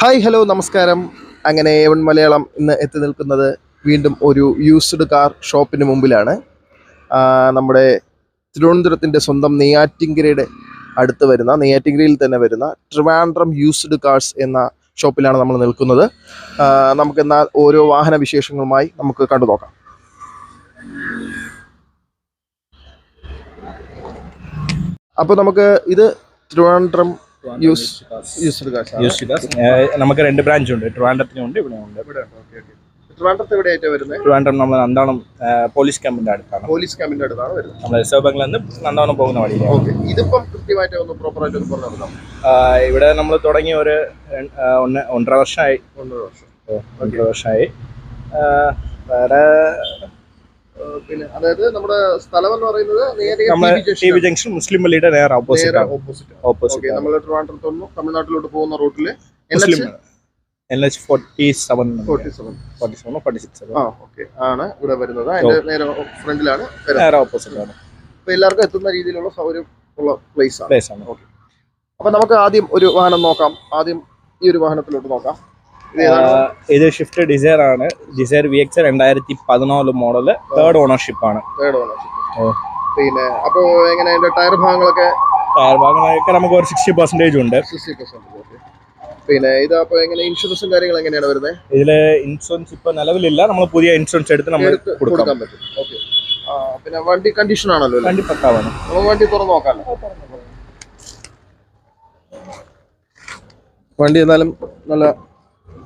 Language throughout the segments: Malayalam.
ഹായ് ഹലോ നമസ്കാരം. അങ്ങനെ എവൺ മലയാളം ഇന്ന് എത്തി നിൽക്കുന്നത് വീണ്ടും ഒരു യൂസ്ഡ് കാർ ഷോപ്പിന് മുമ്പിലാണ്. നമ്മുടെ തിരുവനന്തപുരത്തിന്റെ സ്വന്തം നെയ്യാറ്റിങ്കരയുടെ അടുത്ത് വരുന്ന നെയ്യാറ്റിങ്കരയിൽ തന്നെ വരുന്ന ട്രിവാൻഡ്രം യൂസ്ഡ് കാർസ് എന്ന ഷോപ്പിലാണ് നമ്മൾ നിൽക്കുന്നത്. നമുക്കെന്നാൽ ഓരോ വാഹന വിശേഷങ്ങളുമായി നമുക്ക് കണ്ടു നോക്കാം. അപ്പോൾ നമുക്ക് ഇത് ട്രിവാൻഡ്രം നമുക്ക് രണ്ട് ബ്രാഞ്ച് ഉണ്ട്. ട്രിവാൻഡ്രത്തിനും ഉണ്ട് ഇവിടെ ഉണ്ട്. ട്രിവാൻഡ്രം നമ്മൾ നന്ദാവണം പോലീസ് ക്യാമ്പിന്റെ അടുത്താണ്. പോലീസ് ക്യാമ്പിന്റെ അടുത്താണ് വരുന്നത്. നമ്മൾ റിസർവ് ബാങ്കിൽ നിന്ന് നന്ദാവനം പോകുന്ന വഴിയിലാണ്. ഇതിപ്പം കൃത്യമായിട്ട് ഒന്ന് ആ, ഇവിടെ നമ്മൾ തുടങ്ങി ഒരു ഒന്നര വർഷമായി ഒന്നര വർഷം. ഒന്നര വർഷമായി വേറെ പിന്നെ അതായത് നമ്മുടെ സ്ഥലം എന്ന് പറയുന്നത് നേരെ നമ്മൾ ടി വി ജംഗ്ഷൻ മുസ്ലിം പള്ളിയുടെ നേരെ ഓപ്പോസിറ്റ് ആണ്. ഓപ്പോസിറ്റ് ഓക്കെ ഓപ്പോസിറ്റ് നമ്മൾ ട്രിവാൻഡ്രത്ത് നിന്ന് തമിഴ്നാട്ടിലോട്ട് പോകുന്ന റൂട്ടിൽ മുസ്ലിം N H forty seven forty seven forty seven forty six ആ ഓക്കെ ആണ് ഇവിടെ വരുന്നത്. അതിന്റെ നേരെ ഫ്രണ്ടിലാണ് നേരെ ഓപ്പോസിറ്റ് ആണ്. അപ്പൊ എല്ലാവർക്കും എത്തുന്ന രീതിയിലുള്ള സൗകര്യം ഉള്ള പ്ലേസ് ആണ്. പ്ലേസ് ആണ്. അപ്പൊ നമുക്ക് ആദ്യം ഒരു വാഹനം നോക്കാം. ആദ്യം ഈ ഒരു വാഹനത്തിലോട്ട് നോക്കാം. ഇത് ഷിഫ്റ്റ് ഡിസയർ ആണ്. ഡിസയർ വി എക്സ് രണ്ടായിരത്തി പതിനാല് മോഡൽ തേർഡ് ഓണർഷിപ്പ് ആണ്. തേർഡ് ഓണർഷിപ്പ് ഓ. പിന്നെ അപ്പോ എങ്ങനെ അതിന്റെ ടയർ ഭാഗങ്ങളൊക്കെ? ടയർ ഭാഗങ്ങളൊക്കെ നമുക്ക് ഒരു സിക്സ്റ്റി പെർസെന്റേജ് ഉണ്ട്. സിക്സ്റ്റി പെർസെന്റ് പിന്നെ ഇത് അപ്പൊ എങ്ങനെ ഇൻഷുറൻസും കാര്യങ്ങളും എങ്ങനെയാണ് വരുന്നത് ഇതിൽ ഇൻഷുറൻസ് ഇപ്പൊ നിലവിലില്ല. നമ്മൾ പുതിയ ഇൻഷുറൻസ് എടുത്ത് നമ്മൾ കൊടുക്കാം. കൊടുക്കാൻ പറ്റും. ഓക്കെ പിന്നെ വണ്ടി കണ്ടീഷൻ ആണല്ലോ അല്ലേ? വണ്ടി പക്കാവാണ് നമുക്ക് വണ്ടി തുറന്ന് നോക്കാമല്ലോ വണ്ടി എന്നാലും നല്ല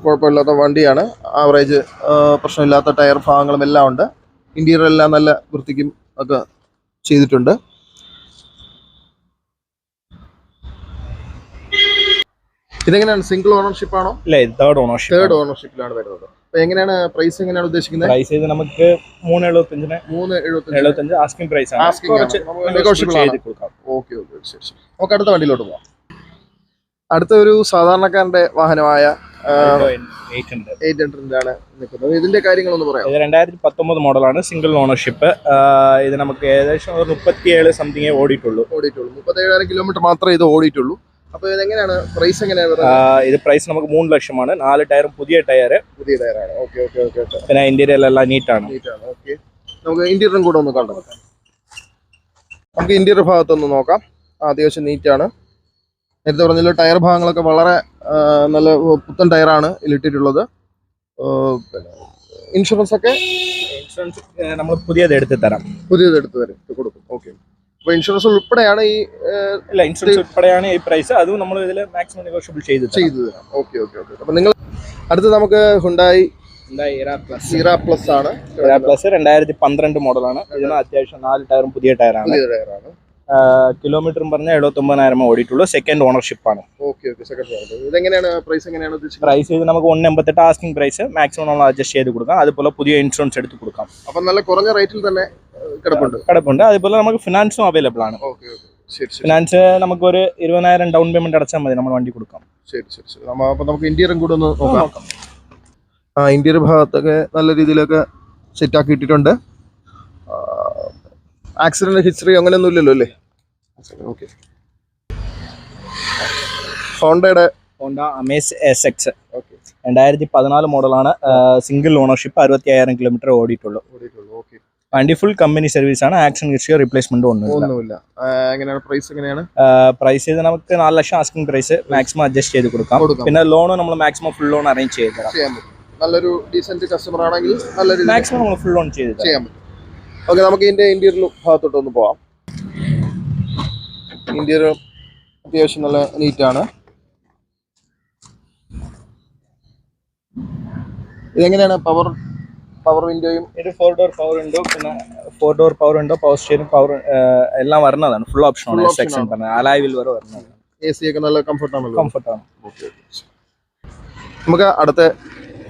കുഴപ്പമില്ലാത്ത വണ്ടിയാണ്. ആവറേജ് പ്രശ്നമില്ലാത്ത ടയർ ഭാഗങ്ങളും എല്ലാം ഉണ്ട്. ഇന്റീരിയർ എല്ലാം നല്ല വൃത്തിക്കും ഒക്കെ ചെയ്തിട്ടുണ്ട്. ഇതെങ്ങനെയാണ്? സിംഗിൾ ഓണർഷിപ്പ് ആണോ? ഇല്ല തേർഡ് ഓണർഷിപ്പ് തേർഡ് ഓണർഷിപ്പിലാണ് വരുന്നത്. അപ്പൊ എങ്ങനെയാണ് പ്രൈസ് എങ്ങനെയാണ് ഉദ്ദേശിക്കുന്നത്? പ്രൈസ് ചെയ്ത് നമുക്ക് മൂന്ന് എഴുപത്തഞ്ചിന് മൂന്ന് എഴുപത്തഞ്ച് ആസ്കിംഗ് പ്രൈസ് ഓക്കെ ഓക്കെ ശരി ശരി. നമുക്ക് അടുത്ത വണ്ടിയിലോട്ട് പോവാം. അടുത്ത ഒരു സാധാരണക്കാരന്റെ വാഹനമായ എയ്റ്റ് ഹൺഡ്രഡിലാണ് നിൽക്കുന്നത്. ഇതിന്റെ കാര്യങ്ങളൊന്ന് പറയാം ഇത് രണ്ടായിരത്തി പത്തൊമ്പത് മോഡലാണ് സിംഗിൾ ഓണർഷിപ്പ് ഇത് നമുക്ക് ഏകദേശം ഒരു മുപ്പത്തിയേഴ് സംതിങ്ങേ ഓടിയിട്ടുള്ളൂ. ഓടിയിട്ടുള്ളൂ. മുപ്പത്തേഴായിരം കിലോമീറ്റർ മാത്രമേ ഇത് ഓടിയിട്ടുള്ളൂ. അപ്പൊ ഇതെങ്ങനെയാണ്? പ്രൈസ് എങ്ങനെയാണ് ഇത് പ്രൈസ് നമുക്ക് മൂന്ന് ലക്ഷമാണ്. നാല് ടയറും പുതിയ ടയർ പുതിയ ടയറാണ് ഓക്കെ ഓക്കെ ഓക്കെ ഓക്കെ പിന്നെ ഇന്റീരിയർ എല്ലാം നീറ്റാണ് നീറ്റാണ് ഓക്കെ നമുക്ക് ഇന്റീരിയറും കൂടെ ഒന്ന് കണ്ടു നമുക്ക് ഇന്റീരിയർ ഭാഗത്തൊന്ന് നോക്കാം. അത്യാവശ്യം നീറ്റാണ് നേരത്തെ പറഞ്ഞല്ലോ ടയർ ഭാഗങ്ങളൊക്കെ വളരെ നല്ല പുത്തൻ ടയറാണ് ഇതിലിട്ടിട്ടുള്ളത് ഇൻഷുറൻസ് ഒക്കെ? ഇൻഷുറൻസ് നമ്മൾ പുതിയത് എടുത്ത് തരാം പുതിയത് എടുത്ത് തരും കൊടുക്കും. ഓക്കെ. അപ്പൊ ഇൻഷുറൻസ് ഉൾപ്പെടെയാണ് ഈ ഇല്ല ഇൻഷുറൻസ് ഉൾപ്പെടെയാണ് ഈ പ്രൈസ് അതും നമ്മൾ ഇതിൽ മാക്സിമം നെഗോഷ്യബിൾ ചെയ്ത് ചെയ്ത് തരാം. Okay okay okay. അപ്പൊ നിങ്ങൾ അടുത്ത് നമുക്ക് ഹുണ്ടായി ഇറ പ്ലസ് ആണ്. ഇറ പ്ലസ് രണ്ടായിരത്തി പന്ത്രണ്ട് മോഡലാണ് ഇതിന് അത്യാവശ്യം നാല് ടയറും പുതിയ ടയറാണ്. പുതിയ ടയറാണ്. കിലോമീറ്ററും പറഞ്ഞാൽ എഴുപത്തൊമ്പതിനായിരം ഓടിയിട്ടുള്ളൂ. സെക്കൻഡ് ഓണർഷിപ്പ് ആണ്. പ്രൈസ് ചെയ്ത് നമുക്ക് ഒന്ന് എൺപത്തെട്ട് ആസ്കിംഗ് പ്രൈസ് മാക്സിമം നമ്മൾ അഡ്ജസ്റ്റ് ചെയ്ത് കൊടുക്കാം. അതുപോലെ പുതിയ ഇൻഷുറൻസ് എടുത്ത് കൊടുക്കാം. അപ്പൊ നല്ല കുറഞ്ഞ റേറ്റിൽ തന്നെ കിടപ്പുണ്ട്. കിടപ്പുണ്ട്. അതുപോലെ നമുക്ക് ഫിനാൻസും അവൈലബിൾ ആണ്. ഫിനാൻസ് നമുക്ക് ഒരു ഇരുപതിനായിരം ഡൗൺ പേയ്മെന്റ് അടച്ചാൽ മതി. നമ്മൾ വണ്ടി കൊടുക്കാം. ശരി ശരി ശരി. നമ്മ അപ്പൊ നമുക്ക് ഇന്റീരിയറും കൂടെ ഒന്ന് നോക്കാം. ആ ഇന്റീരിയർ ഭാഗത്തൊക്കെ നല്ല രീതിയിലൊക്കെ സെറ്റ് ആക്കി ഇട്ടിട്ടുണ്ട് ആക്സിഡന്റ് ഹിസ്റ്ററി അങ്ങനെയൊന്നും ഇല്ലല്ലോ അല്ലേ? ഓക്കെ ഹോണ്ടയുടെ Honda Amaze S X. Okay രണ്ടായിരത്തി പതിനാല് മോഡലാണ് സിംഗിൾ ഓണർഷിപ്പ് അറുപത്തി അയ്യായിരം കിലോമീറ്റർ ഓടിയിട്ടുള്ളൂ. ഓക്കെ വണ്ടി ഫുൾ കമ്പനി സർവീസ് ആണ് ആക്ഷൻ ഹിസ്റ്ററി റീപ്ലേസ്മെന്റ് ഒന്നുമില്ല. എങ്ങനെയാണ് പ്രൈസ് എങ്ങനെയാണ്? പ്രൈസ് നമുക്ക് നാല് ലക്ഷം ആസ്കിംഗ് പ്രൈസ് മാക്സിമം അഡ്ജസ്റ്റ് ചെയ്ത് കൊടുക്കാം. പിന്നെ ലോൺ നമ്മൾ മാക്സിമം ഫുൾ ലോൺ അറേഞ്ച് ചെയ്ത് തരാം. നല്ലൊരു ഡീസന്റ് കസ്റ്റമർ ആണെങ്കിൽ മാക്സിമം നമ്മൾ ഫുൾ ലോൺ ചെയ്ത് ചെയ്യാൻ പറ്റും. ഓക്കെ നമുക്ക് ഇതിന്റെ ഇന്റീരിയർ ഭാഗത്തോട്ട് ഒന്ന് പോവാം. ഇന്റീരിയർ അത്യാവശ്യം നല്ല നീറ്റാണ് ഇതെങ്ങനെയാണ്? പവർ പവർ വിൻഡോയും ഇത് ഫോർ ഡോർ പവർ വിൻഡോ പിന്നെ ഫോർ ഡോർ പവർ ഉണ്ടോ പവർ സ്റ്റിയറിംഗ് പവർ എല്ലാം വരുന്നതാണ്. ഫുൾ ഓപ്ഷൻ ആണ്. സെക്ഷൻ. പറഞ്ഞത്. അലായിൽ വരെ വരുന്നത് എ സി ഒക്കെ നല്ല കംഫർട്ടാണ് കംഫർട്ടാണ് ഓക്കെ നമുക്ക് അടുത്ത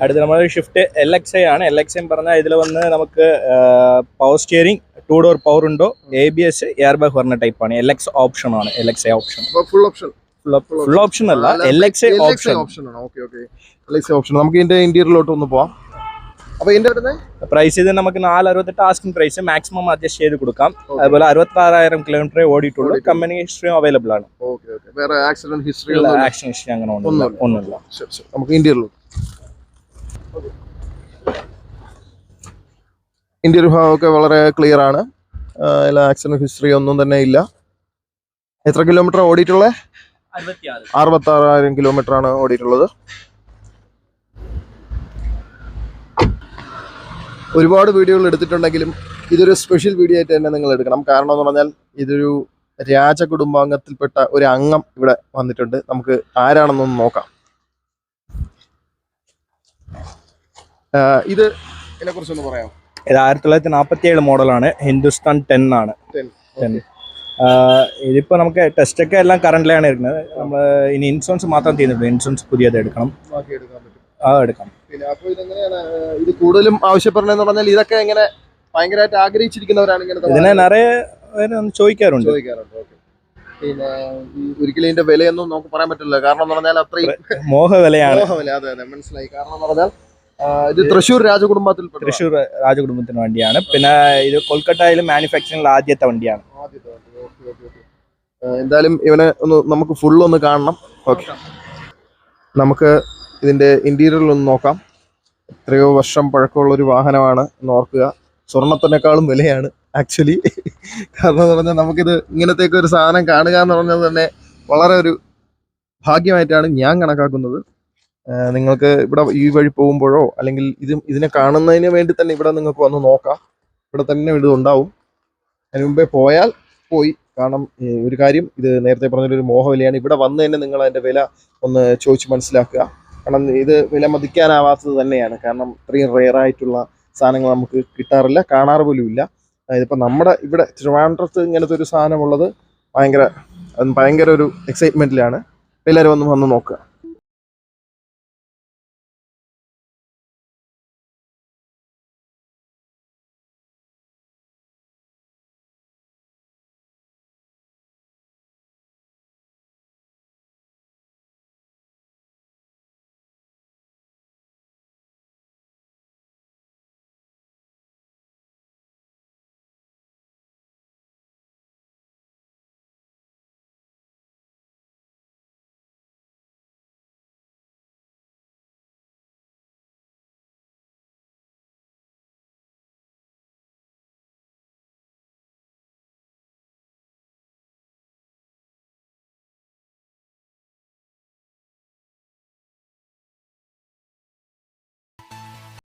അടുത്ത നമ്മൾ ഷിഫ്റ്റ് എൽ എക്സ് ഐ ആണ്. എൽ എക്സ് ഐ പറഞ്ഞാൽ ഇതിൽ വന്ന് നമുക്ക് power steering two door power ഉണ്ടോ A B S air bag പറഞ്ഞ ടൈപ്പ് ആണ്. എൽ എക്സ് ഓപ്ഷൻ ആണ്. L X I option full option full option അല്ല L X I option option ആണ്. Okay okay L X option നമുക്ക് ഇതിന്റെ ഇന്റീരിയറിലോട്ട് ഒന്ന് പോവാം. അപ്പൊ ഇതിന്റെ വരുന്നത് പ്രൈസ് ഇത് നമുക്ക് നാല് അറുപത്തെട്ട് ആസ്കിംഗ് പ്രൈസ് മാക്സിമം അഡ്ജസ്റ്റ് ചെയ്ത് കൊടുക്കാം. അതുപോലെ അറുപത്തി ആറായിരം കിലോമീറ്റർ ഓടിയിട്ടുള്ളൂ. കമ്പനി ഹിസ്റ്ററിയും അവൈലബിൾ ആണ്. ഓക്കെ ഓക്കെ വേറെ ആക്സിഡന്റ് ഹിസ്റ്ററി ആക്സിഡന്റ് ഹിസ്റ്ററി അങ്ങനെ ഒന്നുമില്ല. നമുക്ക് ഇന്ത്യയിൽ ഇന്ത്യൻ ഭാഗമൊക്കെ വളരെ ക്ലിയർ ആണ്. എല്ലാ ആക്സിഡന്റ് ഹിസ്റ്ററി ഒന്നും തന്നെ ഇല്ല. എത്ര കിലോമീറ്റർ ഓടിയിട്ടുള്ളത് അറുപത്തി ആറായിരം കിലോമീറ്റർ ആണ് ഓടിയിട്ടുള്ളത്. ഒരുപാട് വീഡിയോകൾ എടുത്തിട്ടുണ്ടെങ്കിലും ഇതൊരു സ്പെഷ്യൽ വീഡിയോ ആയിട്ട് തന്നെ നിങ്ങൾ എടുക്കണം. കാരണം എന്ന് പറഞ്ഞാൽ ഇതൊരു രാജകുടുംബാംഗത്തിൽപ്പെട്ട ഒരു അംഗം ഇവിടെ വന്നിട്ടുണ്ട്. നമുക്ക് ആരാണെന്നൊന്ന് നോക്കാം. ഇത് ഇതിനെ കുറിച്ചൊന്ന് പറയാം ഇത് ആയിരത്തി തൊള്ളായിരത്തി നാൽപ്പത്തി ഏഴ് മോഡലാണ്. ഹിന്ദുസ്ഥാൻ ടെൻ ആണ്. ടെൻ. ഇതിപ്പോ നമുക്ക് ടെസ്റ്റ് ഒക്കെ എല്ലാം കറണ്ടിലാണ് ഇരിക്കുന്നത് നമ്മൾ ഇനി ഇൻഷുറൻസ് മാത്രം തീരുന്നുള്ളൂ ഇൻഷുറൻസ് പുതിയത് എടുക്കണം. ആ എടുക്കാം. ഇത് കൂടുതലും ആവശ്യപ്പെടണമെന്ന് പറഞ്ഞാൽ ഇതൊക്കെ എങ്ങനെ ഭയങ്കരമായിട്ട് ആഗ്രഹിച്ചിരിക്കുന്നവരാണ് ഇങ്ങനെ ഇതിനെ നിറയെ ചോദിക്കാറുണ്ട്. ചോദിക്കാറുണ്ട്. പിന്നെ ഒരിക്കലും ഇതിന്റെ വിലയൊന്നും നമുക്ക് പറയാൻ പറ്റില്ല. കാരണം എന്ന് പറഞ്ഞാൽ അത്രയും മോഹ വിലയാണ് മോഹ വില അതെ അതെ. മനസ്സിലായി. കാരണം എന്ന് പറഞ്ഞാൽ ഇത് തൃശ്ശൂർ രാജകുടുംബത്തിൽ തൃശ്ശൂർ രാജകുടുംബത്തിന് വണ്ടിയാണ്. പിന്നെ ഇത് കൊൽക്കട്ടയിൽ മാനുഫാക്ചറിംഗിൽ ആദ്യത്തെ വണ്ടിയാണ്. എന്തായാലും ഇവനെ ഒന്ന് നമുക്ക് ഫുൾ ഒന്ന് കാണണം. ഓക്കെ. നമുക്ക് ഇതിന്റെ ഇന്റീരിയറിൽ ഒന്ന് നോക്കാം. എത്രയോ വർഷം പഴക്കമുള്ള ഒരു വാഹനമാണ് എന്ന് ഓർക്കുക. സ്വർണത്തിനേക്കാളും വിലയാണ് ആക്ച്വലി കാരണം എന്ന് പറഞ്ഞാൽ നമുക്കിത് ഇങ്ങനത്തേക്ക് ഒരു സാധനം കാണുക എന്ന് പറഞ്ഞത് തന്നെ വളരെ ഒരു ഭാഗ്യമായിട്ടാണ് ഞാൻ കണക്കാക്കുന്നത്. നിങ്ങൾക്ക് ഇവിടെ ഈ വഴി പോകുമ്പോഴോ അല്ലെങ്കിൽ ഇത് ഇതിനെ കാണുന്നതിന് വേണ്ടി തന്നെ ഇവിടെ നിങ്ങൾക്ക് വന്ന് നോക്കാം. ഇവിടെ തന്നെ ഇത് ഉണ്ടാവും. അതിന് മുമ്പേ പോയാൽ പോയി കാരണം ഒരു കാര്യം ഇത് നേരത്തെ പറഞ്ഞൊരു മോഹവിലയാണ്. ഇവിടെ വന്ന് തന്നെ നിങ്ങൾ അതിന്റെ വില ഒന്ന് ചോദിച്ച് മനസ്സിലാക്കുക. കാരണം ഇത് വില മതിക്കാനാവാത്തത് തന്നെയാണ്. കാരണം ഇത്രയും റെയർ ആയിട്ടുള്ള സാധനങ്ങൾ നമുക്ക് കിട്ടാറില്ല കാണാറ് പോലും ഇല്ല. ഇതിപ്പോൾ നമ്മുടെ ഇവിടെ തിരുവനന്തപുരത്ത് ഇങ്ങനത്തെ ഒരു സാധനമുള്ളത് ഭയങ്കര ഭയങ്കര ഒരു എക്സൈറ്റ്മെന്റിലാണ് എല്ലാവരും ഒന്ന് വന്ന് നോക്കുക.